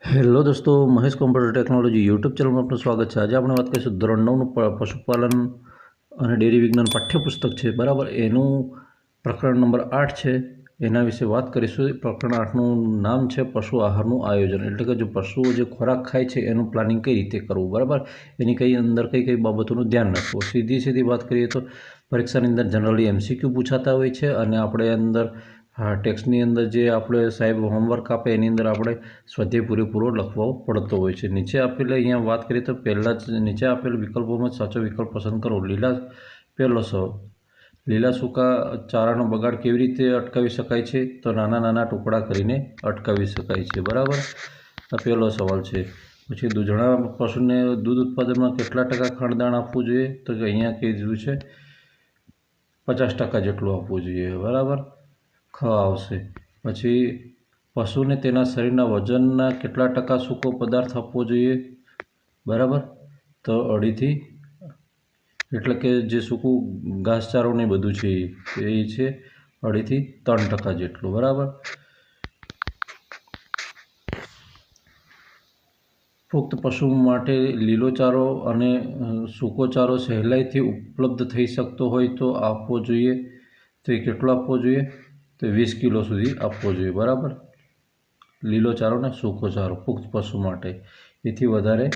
Hello દોસ્તો, Mahesh computer technology YouTube ચેનલમાં આપનું સ્વાગત છે. આજે આપણે વાત કરીશું ધોરણ નવનું પશુપાલન અને ડેરી વિજ્ઞાન પાઠ્યપુસ્તક છે. બરાબર, એનું પ્રકરણ નંબર આઠ છે. એના વિશે વાત કરીશું. પ્રકરણ આઠનું નામ છે પશુ આહારનું આયોજન. એટલે કે જો પશુઓ જે ખોરાક ખાય છે, એનું પ્લાનિંગ કઈ રીતે કરવું? બરાબર? એની કઈ અંદર કઈ કઈ બાબતોનું ધ્યાન રાખવું? સીધી સીધી વાત કરીએ તો પરીક્ષાની અંદર જનરલી એમસીક્યુ પૂછાતા હોય છે અને આપણે અંદર હા ટેક્સની અંદર જે આપણે સાહેબ હોમવર્ક આપે, એની અંદર આપણે સ્વાધ્યાય પૂરેપૂરો લખવો પડતો હોય છે. નીચે આપેલ અહીંયા વાત કરીએ તો પહેલાં જ નીચે આપેલ વિકલ્પોમાં સાચો વિકલ્પ પસંદ કરો. લીલા પહેલો સવાલ, લીલા સૂકા ચારાનો બગાડ કેવી રીતે અટકાવી શકાય છે? તો નાના નાના ટુકડા કરીને અટકાવી શકાય છે. બરાબર? આ પહેલો સવાલ છે. પછી દૂધણા પશુને દૂધ ઉત્પાદનમાં કેટલા ટકા ખાણદાણ આપવું જોઈએ? તો કે અહીંયા દીધું છે પચાસ ટકા જેટલું આપવું જોઈએ. બરાબર? ખ આવશે. પછી પશુને તેના શરીરના વજનના કેટલા ટકા સૂકો પદાર્થ આપવો જોઈએ? બરાબર? તો અઢીથી, એટલે કે જે સૂકું ઘાસચારો ને બધું છે એ. છે અઢીથી ત્રણ ટકા જેટલું. બરાબર? પુખ્ત પશુ માટે લીલો ચારો અને સૂકો ચારો સહેલાઈથી ઉપલબ્ધ થઈ શકતો હોય તો આપવો જોઈએ. તો એ કેટલો આપવો જોઈએ? તો વીસ કિલો સુધી આપવો જોઈએ, બરાબર? લીલો ચારો ને સૂકો ચારો, પુખ્ત પશુ માટે. એથી વધારે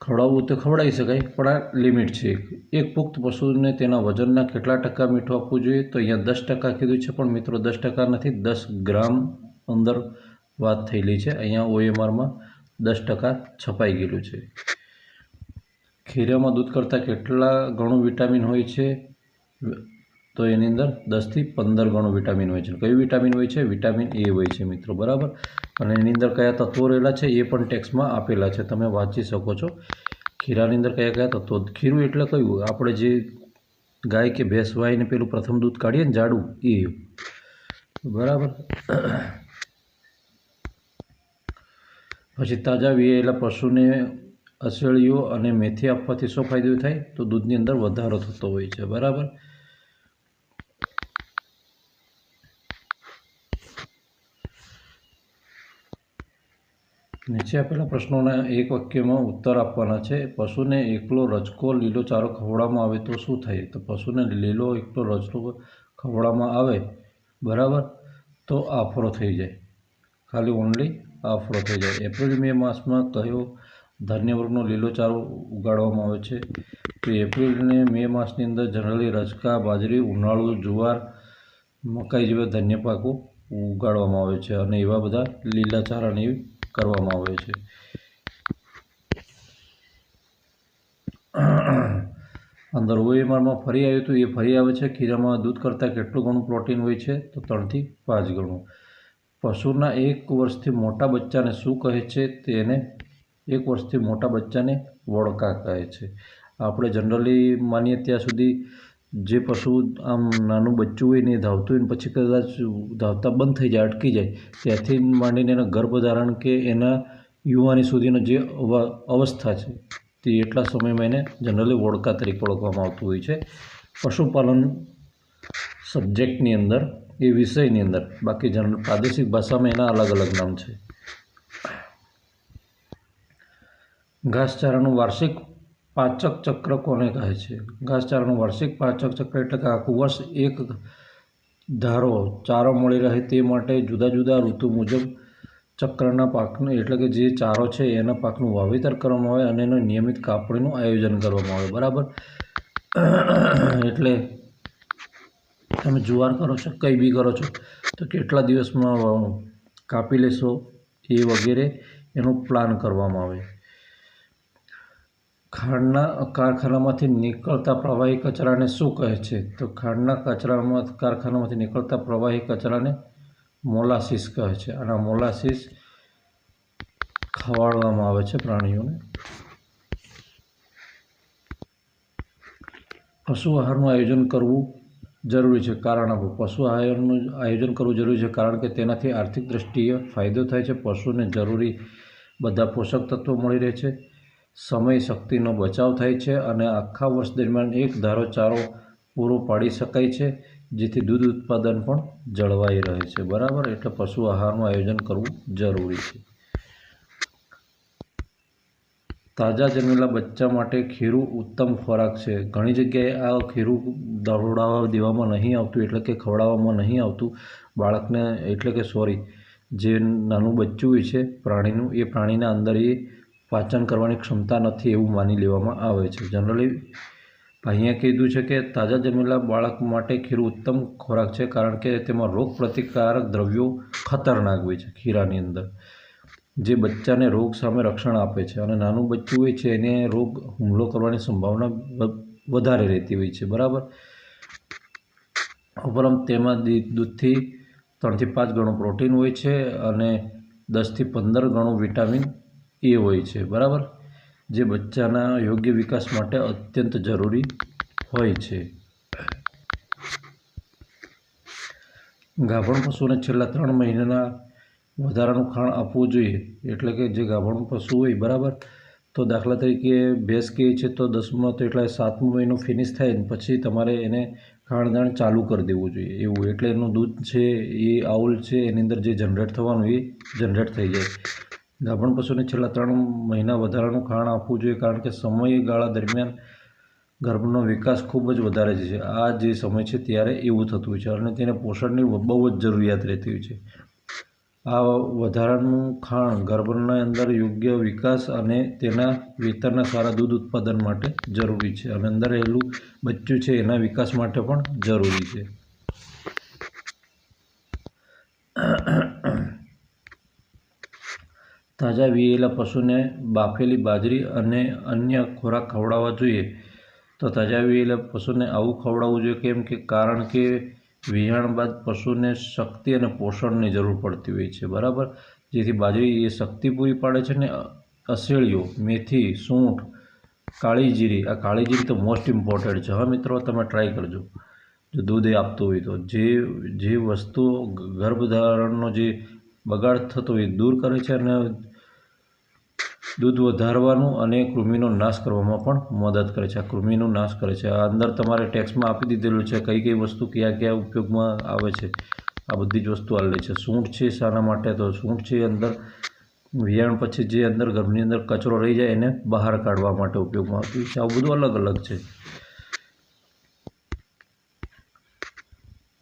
ખવડાવવું તો ખવડાવી શકાય, પણ આ લિમિટ છે એક. પુખ્ત પશુને તેના વજનના કેટલા ટકા મીઠું આપવું જોઈએ? તો અહીંયા દસ ટકા કીધું છે, પણ મિત્રો દસ ટકા નથી, દસ ગ્રામ અંદર વાત થયેલી છે. અહીંયા ઓએમઆરમાં દસ ટકા છપાઈ ગયેલું છે. ખીરામાં દૂધ કરતાં કેટલા ઘણું વિટામિન હોય છે? તો એની અંદર દસથી પંદર ગણું વિટામિન હોય છે. કયું વિટામિન હોય છે? વિટામિન એ હોય છે મિત્રો, બરાબર? અને એની અંદર કયા તત્વો રહેલા છે એ પણ ટેક્સમાં આપેલા છે, તમે વાંચી શકો છો. ખીરાની અંદર કયા કયા તત્વો? ખીરું એટલે કયું? આપણે જે ગાય કે ભેંસ વાઈને પેલું પ્રથમ દૂધ કાઢીએ ને જાડું, એ. બરાબર? પછી તાજા વિયેલા પશુને અસળીઓ અને મેથી આપવાથી શું ફાયદો થાય? તો દૂધની અંદર વધારો થતો હોય છે, બરાબર? નીચે આપેલા પ્રશ્નોના એક વાક્યમાં ઉત્તર આપવાના છે. પશુને એકલો રજકો લીલો ચારો ખવડાવવામાં આવે તો શું થાય? તો પશુને લીલો એકલો રજકો ખવડાવવામાં આવે. બરાબર? તો આફરો થઈ જાય. ખાલી ઓનલી આફરો થઈ જાય. એપ્રિલ મે માસમાં કયો ધાન્ય વર્ગનો લીલો ચારો ઉગાડવામાં આવે છે? તો એપ્રિલ અને મે માસની અંદર જનરલી રજકા, બાજરી, ઉનાળુ, જુવાર, મકાઈ જેવા ધાન્ય પાકો ઉગાડવામાં આવે છે. અને એવા બધા લીલા ચારાની કરવામાં આવે છે. અંદર ઓએમઆરમાં ફરી આવ્યું હતું, એ ફરી આવે છે. ખીરામાં દૂધ કરતાં કેટલું ઘણું પ્રોટીન હોય છે? તો ત્રણથી પાંચ ગણું. પશુના એક વર્ષથી મોટા બચ્ચાને શું કહે છે? તેને એક વર્ષથી મોટા બચ્ચાને વળકા કહે છે. આપણે જનરલી માનીએ ત્યાં સુધી જે પશુ આમ નાનું બચ્ચું હોય ને એ ધાવતું હોય ને પછી કદાચ ધાવતા બંધ થઈ જાય, અટકી જાય, ત્યાંથી માંડીને એના ગર્ભધારણ કે એના યુવાની સુધીનો જે અવ- અવસ્થા છે, તે એટલા સમયમાં એને જનરલી વોડકા તરીકે ઓળખવામાં આવતું હોય છે. પશુપાલન સબ્જેક્ટની અંદર, એ વિષયની અંદર, બાકી જન, પ્રાદેશિક ભાષામાં એના અલગ અલગ નામ છે. ઘાસચારાનું વાર્ષિક પાચક ચક્ર કોને કહે છે? ઘાસચારાનું વાર્ષિક પાચક ચક્ર એટલે કે આખું વર્ષ એક ધારો, ચારો મળી રહે તે માટે જુદા જુદા ઋતુ મુજબ ચક્રના પાકને, એટલે કે જે ચારો છે એના પાકનું વાવેતર કરવામાં આવે અને એનું નિયમિત કાપણીનું આયોજન કરવામાં આવે. બરાબર? એટલે તમે જુવાર કરો છો, કંઈ બી કરો છો, તો કેટલા દિવસમાં કાપી લેશો એ વગેરે એનું પ્લાન કરવામાં આવે. ખાંડના કારખાનામાંથી નીકળતા પ્રવાહી કચરાને શું કહે છે? તો ખાંડના કચરામાં કારખાનામાંથી નીકળતા પ્રવાહી કચરાને મોલાસીસ કહે છે. અને મોલાસીસ ખવાડવામાં આવે છે પ્રાણીઓને. પશુ આહારનું આયોજન કરવું જરૂરી છે. કારણ આપો પશુ આહારનું આયોજન કરવું જરૂરી છે કારણ કે તેનાથી આર્થિક દ્રષ્ટિએ ફાયદો થાય છે. પશુને જરૂરી બધા પોષક તત્વો મળી રહે છે. સમય શક્તિનો બચાવ થાય છે અને આખા વર્ષ દરમિયાન એક ધારો ચારો પૂરો પાડી શકાય છે, જેથી દૂધ ઉત્પાદન પણ જળવાઈ રહે છે. બરાબર? એટલે પશુ આહારનું આયોજન કરવું જરૂરી છે. તાજા જન્મેલા બચ્ચા માટે ખીરું ઉત્તમ ખોરાક છે. ઘણી જગ્યાએ આ ખીરું દરોડાવા દેવામાં નહીં આવતું, એટલે કે ખવડાવવામાં નહીં આવતું બાળકને, એટલે કે સોરી, જે નાનું બચ્ચું હોય છે, પ્રાણીનું, એ પ્રાણીના અંદર એ પાચન કરવાની ક્ષમતા નથી એવું માની લેવામાં આવે છે. જનરલી અહીંયા કીધું છે કે તાજા જન્મેલા બાળક માટે ખીરું ઉત્તમ ખોરાક છે કારણ કે તેમાં રોગ પ્રતિકારક દ્રવ્યો ખતરનાક હોય છે ખીરાની અંદર, જે બચ્ચાને રોગ સામે રક્ષણ આપે છે અને નાનું બચ્ચું હોય છે એને રોગ હુમલો કરવાની સંભાવના વધારે રહેતી હોય છે. બરાબર? ઉપરાંત તેમાં દૂધથી ત્રણથી પાંચ ગણું પ્રોટીન હોય છે અને દસથી પંદર ગણું વિટામિન એ હોય છે, બરાબર? જે બચ્ચાના યોગ્ય વિકાસ માટે અત્યંત જરૂરી હોય છે. ગાભણ પશુને છેલ્લા ત્રણ મહિનાના વધારાનું ખાણ આપવું જોઈએ, એટલે કે જે ગાભણ પશુ હોય, બરાબર? તો દાખલા તરીકે ભેંસ કહે છે તો દસમો તો એટલે સાતમો મહિનો ફિનિશ થાય ને પછી તમારે એને ખાણદાણ ચાલુ કરી દેવું જોઈએ. એવું એટલે એનું દૂધ છે, એ આઉલ છે, એની અંદર જે જનરેટ થવાનું એ જનરેટ થઈ જાય. ગાભણ પશુને છેલ્લા ત્રણ મહિના વધારાનું ખાણ આપવું જોઈએ, કારણ કે સમયગાળા દરમિયાન ગર્ભનો વિકાસ ખૂબ જ વધારે છે. આ જે સમય છે ત્યારે એવું થતું હોય છે અને તેને પોષણની બહુ જ જરૂરિયાત રહેતી હોય છે. આ વધારાનું ખાણ ગર્ભના અંદર યોગ્ય વિકાસ અને તેના વેતરના સારા દૂધ ઉત્પાદન માટે જરૂરી છે અને અંદર રહેલું બચ્ચું છે એના વિકાસ માટે પણ જરૂરી છે. તાજા વીયેલા પશુને બાફેલી બાજરી અને અન્ય ખોરાક ખવડાવવા જોઈએ. તો તાજા વીયેલા પશુને આવું ખવડાવવું જોઈએ કેમ કે કારણ કે વિહાણ બાદ પશુને શક્તિ અને પોષણની જરૂર પડતી હોય છે, બરાબર? જેથી બાજરી એ શક્તિ પૂરી પાડે છે ને અસેળીઓ મેથી, સૂંઠ કાળીજીરી આ કાળીજીરી તો મોસ્ટ ઇમ્પોર્ટન્ટ છે. હા મિત્રો, તમે ટ્રાય કરજો. જો દૂધ એ આપતું હોય તો. જે જે વસ્તુ ગર્ભધારણનો જે બગાડ થતો હોય દૂર કરે છે અને દૂધ વધારવાનું અને કૃમિનો નાશ કરવામાં પણ મદદ કરે છે. આ કૃમિનો નાશ કરે છે. આ અંદર તમારે ટેક્સમાં આપી દીધેલું છે. કઈ કઈ વસ્તુ કયા કયા ઉપયોગમાં આવે છે? આ બધી જ વસ્તુ આવેલી છે. સૂંઠ છે શાના માટે તો સૂંઠ છે અંદર. વિયાણ પછી જે અંદર ગર્ભની અંદર કચરો રહી જાય એને બહાર કાઢવા માટે ઉપયોગમાં આવતી છે. આવું બધું અલગ અલગ છે.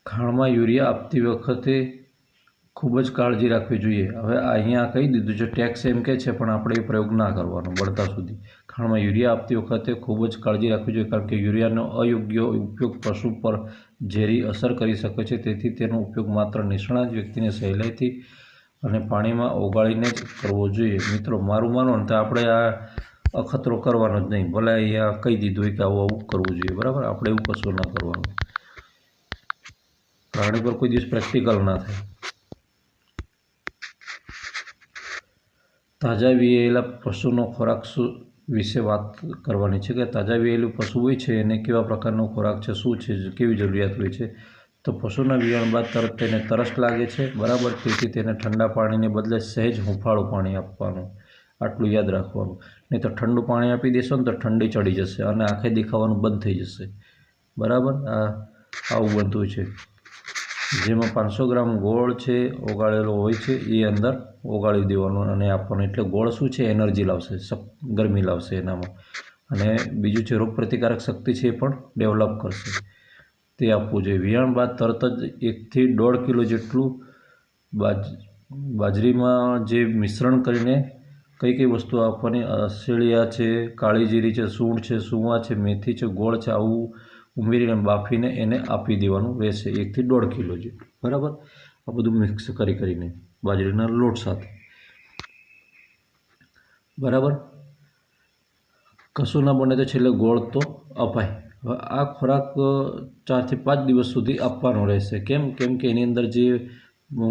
ખાણમાં યુરિયા આપતી વખતે ખૂબ જ કાળજી રાખવી જોઈએ. હવે અહીંયા કહી દીધું છે ટેક્સ એમ કે છે, પણ આપણે એ પ્રયોગ ના કરવાનો બળતા સુધી. ખાણમાં યુરિયા આપતી વખતે ખૂબ જ કાળજી રાખવી જોઈએ, કારણ કે યુરિયાનો અયોગ્ય ઉપયોગ પશુ પર ઝેરી અસર કરી શકે છે. તેથી તેનો ઉપયોગ માત્ર નિષ્ણાત વ્યક્તિને સહેલાઈથી અને પાણીમાં ઓગાળીને જ કરવો જોઈએ. મિત્રો, મારું માનો ને તો આપણે આ અખતરો કરવાનો જ નહીં. ભલે અહીંયા કહી દીધું હોય કે આવું આવું કરવું જોઈએ, બરાબર? આપણે એવું કશું ના કરવાનું. પ્રાણી પર કોઈ દિવસ પ્રેક્ટિકલ ના થાય. તાજા વીયેલા પશુનો ખોરાક શું વિશે વાત કરવાની છે કે તાજા વીયેલું પશુ હોય છે, એને કેવા પ્રકારનો ખોરાક છે, શું છે, કેવી જરૂરિયાત હોય છે, તો પશુના વિયાણ બાદ તરત તેને તરસ લાગે છે, બરાબર? તેથી તેને ઠંડા પાણીને બદલે સહેજ હુંફાળું પાણી આપવાનું, આટલું યાદ રાખવાનું. નહીં તો ઠંડુ પાણી આપી દેશો ને તો ઠંડી ચડી જશે અને આંખે દેખાવાનું બંધ થઈ જશે. બરાબર? આ આવું બનતું છે. જેમાં પાંચસો ગ્રામ ગોળ છે, ઓગાળેલો હોય છે, એ અંદર ઓગાળી દેવાનો અને આપવાનો. એટલે ગોળ શું છે? એનર્જી લાવશે ગરમી લાવશે એનામાં. અને બીજું છે, રોગપ્રતિકારક શક્તિ છે એ પણ ડેવલપ કરશે. તે આપવું જોઈએ. વિયાણ બાદ તરત જ એકથી દોઢ કિલો જેટલું બાજ, બાજરીમાં જે મિશ્રણ કરીને કઈ કઈ વસ્તુ આપવાની અસેળિયા છે કાળી જીરી છે સૂંઠ છે, સુવા છે, મેથી છે, ગોળ છે, આવું ઉમેરીને બાફીને એને આપી દેવાનું રહેશે. એકથી દોઢ કિલો જેટલું બરાબર? આ બધું મિક્સ કરી કરીને બાજરીના લોટ સાથે. બરાબર? કશું ના બને તો છેલ્લે ગોળ તો અપાય. હવે આ ખોરાક ચારથી પાંચ દિવસ સુધી આપવાનો રહેશે. કેમ? કેમ કે એની અંદર જે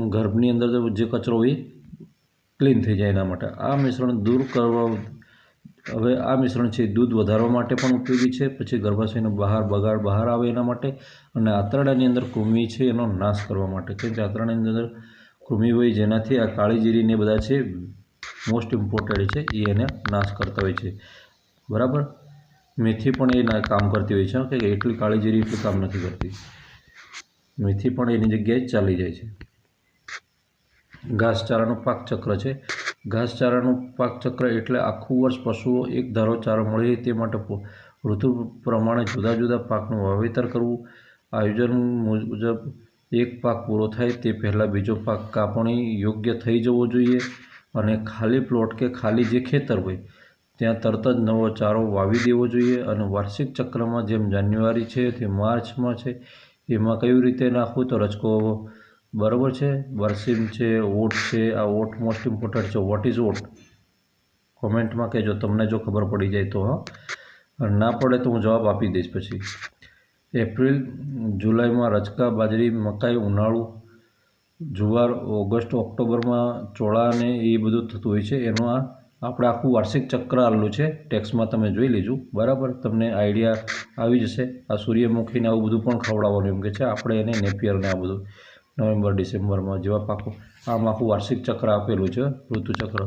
ગર્ભની અંદર જે કચરો હોય ક્લીન થઈ જાય એના માટે. આ મિશ્રણ દૂર કરવા હવે આ મિશ્રણ છે દૂધ વધારવા માટે પણ ઉપયોગી છે, પછી ગર્ભાશયનો બહાર બગાડ બહાર આવે એના માટે અને આંતરડાની અંદર કૃમિ છે એનો નાશ કરવા માટે. કેમ કે આંતરડાની અંદર કૃમિ હોય જેનાથી આ કાળી જીરીને બધા છે મોસ્ટ ઇમ્પોર્ટન્ટ છે, એ એને નાશ કરતા હોય છે. બરાબર? મેથી પણ એ કામ કરતી હોય છે કે એટલી કાળી જીરી એટલું કામ નથી કરતી. મેથી પણ એની જગ્યાએ ચાલી જાય છે. ઘાસચારાનું પાક ચક્ર છે. ઘાસચારાનું પાક ચક્ર એટલે આખું વર્ષ પશુઓ એક ધારો ચારો મળી રહે તે માટે ઋતુ પ્રમાણે જુદા જુદા પાકનું વાવેતર કરવું. આયોજન મુજબ એક પાક પૂરો થાય તે પહેલાં બીજો પાક કાપણી યોગ્ય થઈ જવો જોઈએ અને ખાલી પ્લોટ કે ખાલી જે ખેતર હોય, ત્યાં તરત જ નવો ચારો વાવી દેવો જોઈએ અને વાર્ષિક ચક્રમાં જેમ જાન્યુઆરી છે તે માર્ચમાં છે, એમાં કઈ રીતે નાખવું તો રચકો બરાબર છે? બરસીમ છે, ઓટ છે, આ ઓટ મોસ્ટ ઇમ્પોર્ટન્ટ છે. વોટ ઇઝ ઓટ કોમેન્ટમાં કહેજો, તમને જો ખબર પડી જાય તો, હા. ના પડે તો હું જવાબ આપી દઈશ પછી. એપ્રિલ, જુલાઈમાં રચકા બાજરી, મકાઈ, ઉનાળુ, જુવાર, ઓગસ્ટ, ઓક્ટોબરમાં ચોળા ને એ બધું થતું હોય છે. એનું આ આપણે આખું વાર્ષિક ચક્ર આવેલું છે. ટેક્સમાં તમે જોઈ લેજો. બરાબર? તમને આઈડિયા આવી જશે. આ સૂર્યમુખીને આવું બધું પણ ખવડાવવાનું એમ કે છે. આપણે એને નેપિયરને આ બધું. નવેમ્બર, ડિસેમ્બરમાં જેવા પાકો. આમ આખું વાર્ષિક ચક્ર આપેલું છે, ઋતુચક્ર.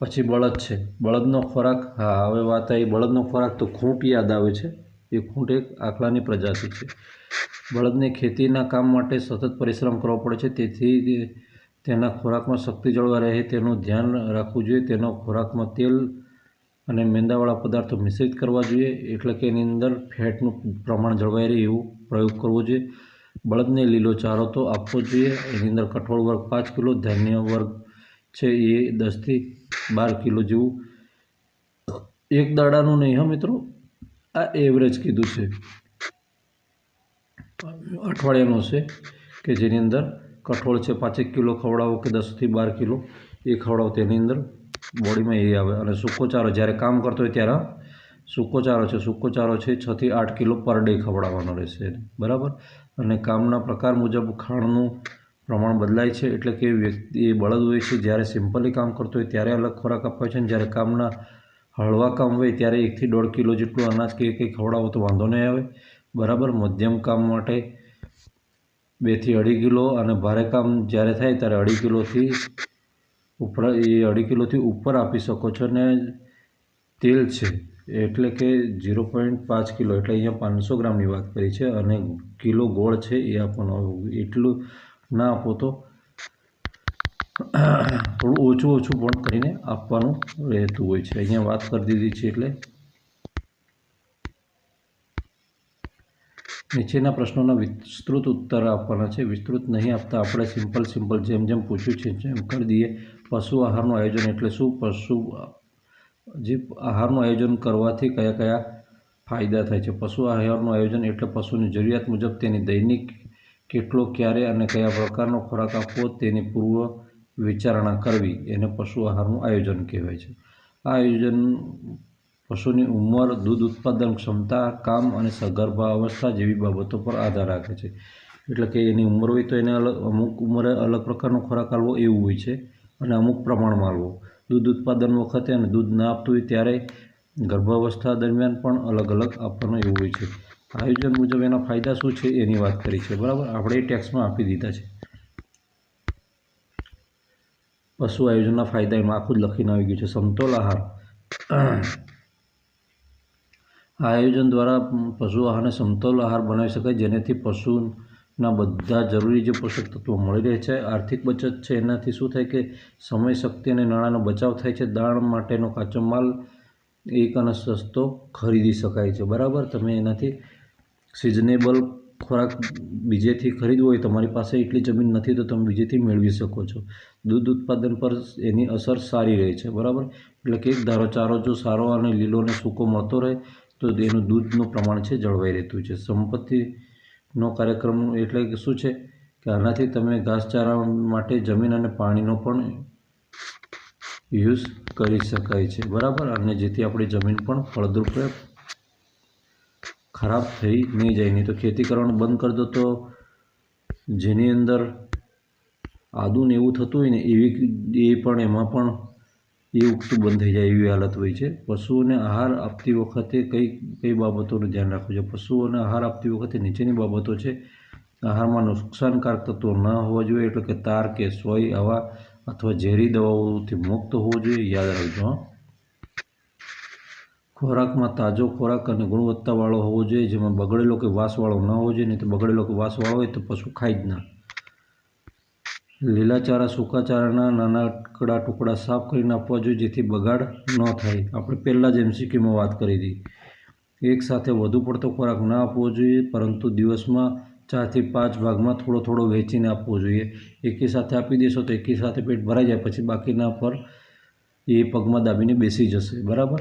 પછી બળદ છે. બળદનો ખોરાક, હા, હવે વાત આવી બળદનો ખોરાક તો ખૂંટ યાદ આવે છે. એ ખૂંટ એક આખલાની પ્રજાતિ છે. બળદને ખેતીના કામ માટે સતત પરિશ્રમ કરવો પડે છે, તેથી તેના ખોરાકમાં શક્તિ જળવાઈ રહે, તેનું ધ્યાન રાખવું જોઈએ. તેનો ખોરાકમાં તેલ અને મેંદાવાળા પદાર્થો મિશ્રિત કરવા જોઈએ, એટલે કે એની અંદર ફેટનું પ્રમાણ જળવાઈ રહે એવું પ્રયોગ કરવો જોઈએ. બળદને લીલો ચારો તો આપવો જોઈએ. એની અંદર કઠોળ વર્ગ પાંચ કિલો, ધાન્ય વર્ગ છે એ દસથી બાર કિલો જેવું. એક દાડાનું નહીં હા મિત્રો, આ એવરેજ કીધું છે. અઠવાડિયાનું છે કે જેની અંદર કઠોળ છે પાંચેક કિલો, ખવડાવો કે દસથી બાર કિલો, એ ખવડાવો તેની અંદર. બોડીમાં એ આવે. અને સૂકો ચારો, જ્યારે કામ કરતો હોય ત્યારે સૂકો ચારો છે. સૂકો ચારો છે છથી આઠ કિલો પર ડે ખવડાવવાનો રહેશે બરાબર? અને કામના પ્રકાર મુજબ ખાણનું પ્રમાણ બદલાય છે. એટલે કે વ્યક્તિ, એ બળદ હોય છે, જ્યારે સિમ્પલી કામ કરતો હોય ત્યારે અલગ ખોરાક આપવા છે. અને જ્યારે કામના હળવા કામ હોય ત્યારે એકથી દોઢ કિલો જેટલું અનાજ કે કંઈ ખવડાવો તો વાંધો નહીં આવે. બરાબર? મધ્યમ કામ માટે બેથી અઢી કિલો અને ભારે કામ જ્યારે થાય ત્યારે અઢી કિલોથી ઉપર એ અઢી કિલોથી ઉપર આપી શકો છો ને તેલ છે. એટલે કે ઝીરો પોઈન્ટ પાંચ કિલો, એટલે અહીંયા પાંચસો ગ્રામની વાત કરી છે અને કિલો ગોળ છે એ આપવાનો. એટલું ના આપો તો થોડું ઓછું ઓછું પણ કરીને આપવાનું રહેતું હોય છે. અહીંયા વાત કરી દીધી છે એટલે નીચેના પ્રશ્નોના વિસ્તૃત ઉત્તર આપવાના છે. વિસ્તૃત નહીં આપતા આપણે સિમ્પલ સિમ્પલ જેમ જેમ પૂછ્યું છે, જેમ કરી દઈએ. પશુ આહારનું આયોજન એટલે શું? પશુ, જે આહારનું આયોજન કરવાથી કયા કયા ફાયદા થાય છે? પશુ આહારનું આયોજન એટલે પશુની જરૂરિયાત મુજબ તેની દૈનિક કેટલો, ક્યારે અને કયા પ્રકારનો ખોરાક આપવો તેની પૂર્વ વિચારણા કરવી એને પશુ આહારનું આયોજન કહેવાય છે. આ આયોજન પશુની ઉંમર, દૂધ ઉત્પાદન ક્ષમતા, કામ અને સગર્ભા અવસ્થા જેવી બાબતો પર આધાર રાખે છે. એટલે કે એની ઉંમર હોય તો એને અલગ અમુક ઉંમરે અલગ પ્રકારનો ખોરાક આપવો એવું હોય છે. અને અમુક પ્રમાણમાં આપવો દૂધ ઉત્પાદન વખતે અને દૂધ ના આપતું હોય ત્યારે ગર્ભાવસ્થા દરમિયાન પણ અલગ અલગ આપવાનું એવું હોય છે. આયોજન મુજબ એના ફાયદા શું છે એની વાત કરી છે. બરાબર? આપણે એ ટેક્સમાં આપી દીધા છે. પશુ આયોજનના ફાયદા એમાં આખું જ લખીને આવી ગયું છે. સમતોલ આહાર. આ આયોજન દ્વારા પશુ આહારને સમતોલ આહાર બનાવી શકાય, જેનાથી પશુના બધા જરૂરી જે પોષક તત્વો મળી રહે છે, આર્થિક બચત છે, એનાથી શું થાય કે સમય, શક્તિ અને નાણાંનો બચાવ થાય છે. દાણ માટેનો કાચો માલ એક અને સસ્તો ખરીદી શકાય છે. બરાબર? તમે એનાથી સિઝનેબલ ખોરાક બીજેથી ખરીદવો હોય, તમારી પાસે એટલી જમીન નથી, તો તમે બીજેથી મેળવી શકો છો. દૂધ ઉત્પાદન પર એની અસર સારી રહે છે. બરાબર? એટલે કે એક ધારો ચારો જો સારો અને લીલો અને સૂકો મળતો રહે, તો એનું દૂધનું પ્રમાણ છે, જળવાઈ રહેતું છે. સંપત્તિનો કાર્યક્રમ એટલે શું છે કે આનાથી તમે ઘાસચારા માટે જમીન અને પાણીનો પણ યુઝ કરી શકાય છે. બરાબર? અને જેથી આપણી જમીન પણ ફળદ્રુપ ખરાબ થઈ નહીં જાય. નહીં તો ખેતી કરવાનું બંધ કરી દો તો જેની અંદર આદુ ને એવું થતું હોય ને એવી એ પણ એમાં પણ એ ઉગતું બંધ થઈ જાય એવી હાલત હોય છે. પશુઓને આહાર આપતી વખતે કઈ કઈ બાબતોનું ધ્યાન રાખવું જોઈએ પશુઓને આહાર આપતી વખતે નીચેની બાબતો છે. આહારમાં નુકસાનકારક તત્વો ન હોવા જોઈએ, એટલે કે તાર કે સોય આવા અથવા ઝેરી દવાઓથી મુક્ત હોવું જોઈએ. યાદ રાખજો ખોરાકમાં તાજો ખોરાક અને ગુણવત્તાવાળો હોવો જોઈએ, જેમાં બગડેલો કે વાસવાળો ન હોવો જોઈએ. નહીં તો બગડેલો કે વાસવાળો હોય તો પશુ ખાય જ ના. લીલા ચારા સૂકા ચારાના નાનકડા ટુકડા સાફ કરીને આપવા જોઈએ જેથી બગાડ ન થાય. આપણે પહેલાં જ એમસીક્યુમાં વાત કરી હતી. એક સાથે વધુ પડતો ખોરાક ના આપવો જોઈએ, પરંતુ દિવસમાં ચારથી પાંચ ભાગમાં થોડો થોડો વહેંચીને આપવો જોઈએ. એકી સાથે આપી દેશો તો એકી સાથે પેટ ભરાઈ જાય, પછી બાકીના પર એ પગમાં દાબીને બેસી જશે. બરાબર?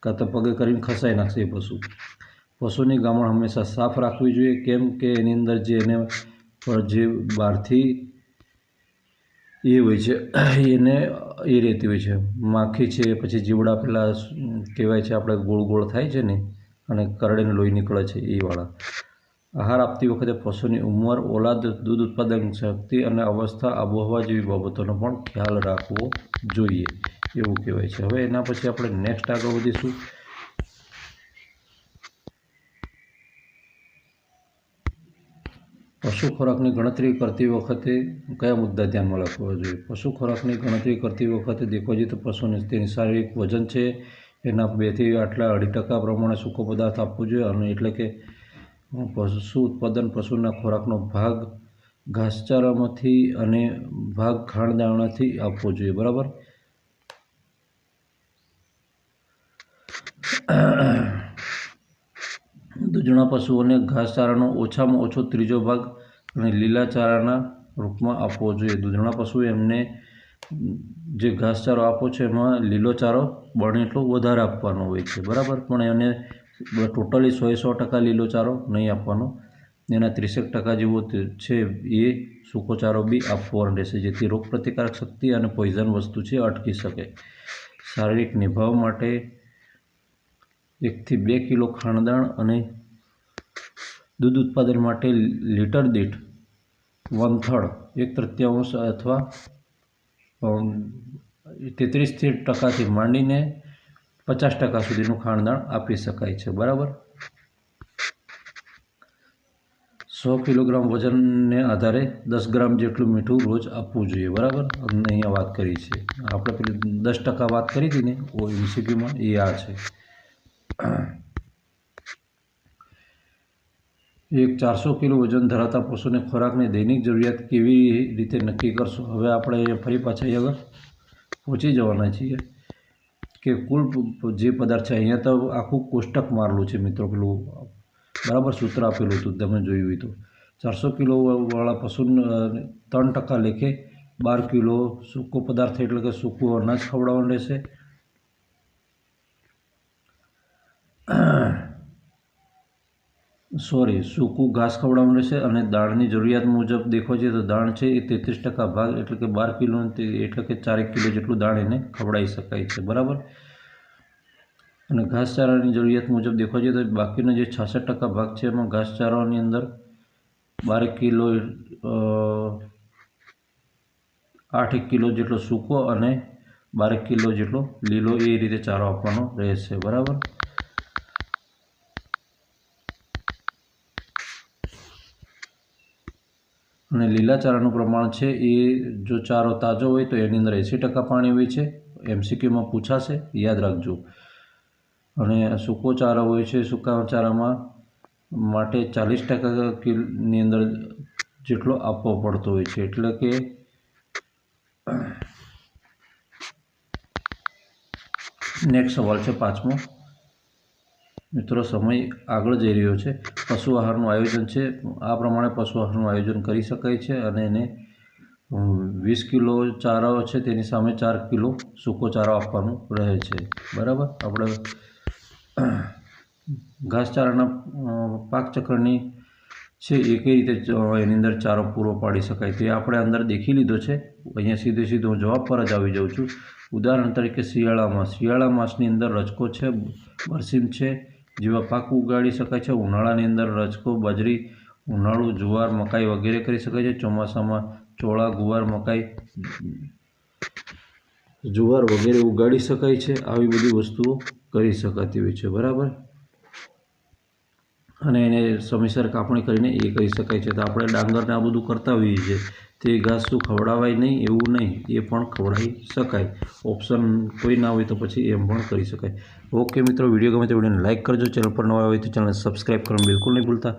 કાં તો પગે કરીને ખસાઈ નાખશે એ પશુ. પશુની ગામણ હંમેશા સાફ રાખવી જોઈએ. કેમ કે એની અંદર જે એને, જે બહારથી એ હોય છે. એને એ રહેતી હોય છે. માખી છે, પછી જીવડા પેલા કહેવાય છે આપણે ગોળ ગોળ થાય છે ને, અને કરડીને લોહી નીકળે છે એ વાળા. આહાર આપતી વખતે પશુની ઉંમર, ઓલાદ, દૂધ ઉત્પાદન શક્તિ અને અવસ્થા, આબોહવા જેવી બાબતોનો પણ ખ્યાલ રાખવો જોઈએ, એવું કહેવાય છે. હવે એના પછી આપણે નેક્સ્ટ આગળ વધીશું. પશુ ખોરાકની ગણતરી કરતી વખતે કયા મુદ્દા ધ્યાનમાં રાખવા જોઈએ? પશુ ખોરાકની ગણતરી કરતી વખતે દેખવા જઈએ તો પશુને તેની શારીરિક વજન છે, એના બેથી આટલા અઢી ટકા પ્રમાણે સૂકો પદાર્થ આપવો જોઈએ અને એટલે કે પશુ ઉત્પાદન પશુના ખોરાકનો ભાગ ઘાસચારામાંથી અને ભાગ ખાણદાણાથી આપવો જોઈએ, બરાબર? દૂધણા પશુઓને ઘાસચારાનો ઓછામાં ઓછો ત્રીજો ભાગ અને લીલા ચારાના રૂપમાં આપવો જોઈએ. દૂધણા પશુ એમને જે ઘાસચારો આપો છે, એમાં લીલો ચારો બને એટલો વધારે આપવાનો હોય છે. બરાબર? પણ એને ટોટલી સો સો ટકા લીલો ચારો નહીં આપવાનો. એના ત્રીસેક ટકા જેવો છે એ સૂકો ચારો બી આપવાનો રહેશે, જેથી રોગપ્રતિકારક શક્તિ અને પોઈઝન વસ્તુ છે અટકી શકે. શારીરિક નિભાવ માટે એકથી બે કિલો ખાણદાણ અને દૂધ ઉત્પાદન માટે લીટર દીઠ વન થર્ડ, એક તૃતીયાંશ અથવા તેત્રીસથી ટકાથી માંડીને પચાસ ટકા સુધીનું ખાણદાણ આપી શકાય છે. બરાબર? સો કિલોગ્રામ વજનને આધારે દસ ગ્રામ જેટલું મીઠું રોજ આપવું જોઈએ. બરાબર? અમને અહીંયા વાત કરી છે. આપણે પેલી દસ ટકા વાત કરી હતી ને, ઓ એમસીક્યુમાં એ આ છે. એક ચારસો કિલો વજન ધરાવતા પશુને ખોરાકની દૈનિક જરૂરિયાત કેવી રીતે નક્કી કરશો? હવે આપણે ફરી પાછા આગળ પહોંચી જવાના છીએ કે કુલ જે પદાર્થ છે, અહીંયા તો આખું કોષ્ટક મારેલું છે મિત્રો, પેલું બરાબર સૂત્ર આપેલું હતું, તમે જોયું હોય તો. ચારસો કિલોવાળા પશુને ત્રણ ટકા લેખે બાર કિલો સૂકો પદાર્થ, એટલે કે સૂકું અનાજ ખવડાવવાનું રહેશે. સોરી, સૂકું ઘાસ ખવડાવવાનું રહેશે અને દાણની જરૂરિયાત મુજબ દેખવા જઈએ તો દાણ છે એ તેત્રીસ ટકા ભાગ એટલે કે બાર કિલો એટલે કે ચારેક કિલો જેટલું દાણ એને ખવડાવી શકાય છે, બરાબર? અને ઘાસચારાની જરૂરિયાત મુજબ દેખવા જઈએ તો બાકીનો જે છાસઠ ટકા ભાગ છે એમાં ઘાસચારાની અંદર બારેક કિલો આઠ કિલો જેટલો સૂકો અને બાર કિલો જેટલો લીલો એ રીતે ચારો આપવાનો રહેશે, બરાબર? અને લીલા ચારાનું પ્રમાણ છે એ જો ચારો તાજો હોય તો એની અંદર એંસી ટકા પાણી હોય છે. એમસીક્યુમાં પૂછાશે, યાદ રાખજો. અને સૂકો ચારો હોય છે, સૂકા ચારામાં માટે ચાલીસ ટકા કિલની અંદર જેટલો આપવો પડતો હોય છે. એટલે કે નેક્સ્ટ સવાલ છે પાંચમો. મિત્રો, સમય આગળ જઈ રહ્યો છે. પશુ આહારનું આયોજન છે. આ પ્રમાણે પશુ આહારનું આયોજન કરી શકાય છે અને એને વીસ કિલો ચારો છે તેની સામે ચાર કિલો સૂકો ચારો આપવાનું રહે છે. બરાબર? આપણે ઘાસચારાના પાકચક્રની છે એ કઈ રીતે એની અંદર ચારો પૂરો પાડી શકાય તે આપણે અંદર દેખી લીધો છે. અહીંયા સીધે સીધો હું જવાબ પર જ આવી જાઉં છું. ઉદાહરણ તરીકે શિયાળામાં. શિયાળા માસની અંદર રચકો છે, બરસીમ છે જેવા પાક ઉગાડી શકાય છે. ઉનાળાની અંદર રજકો, બાજરી, ઉનાળુ, જુવાર, મકાઈ વગેરે કરી શકાય છે. ચોમાસામાં ચોળા, ગુવાર, મકાઈ, જુવાર વગેરે ઉગાડી શકાય છે. આવી બધી વસ્તુઓ કરી શકાતી હોય છે. બરાબર? અને એને સમયસર કાપણી કરીને એ કરી શકાય છે. તો આપણે ડાંગરને આ બધું કરતા હોઈએ છીએ. તે ઘાસ ખવડાવાય નહીં, એવું નહીં, એ પણ ખવડાવી શકાય. ઓપ્શન કોઈ ના હોય તો પછી એમ પણ કરી શકાય. ઓકે મિત્રો, વીડિયો ગમે તો વિડીયોને લાઇક કરજો. ચેનલ પર નવા હોય તો ચેનલને સબસ્ક્રાઈબ કરવાનું બિલકુલ નહીં ભૂલતા.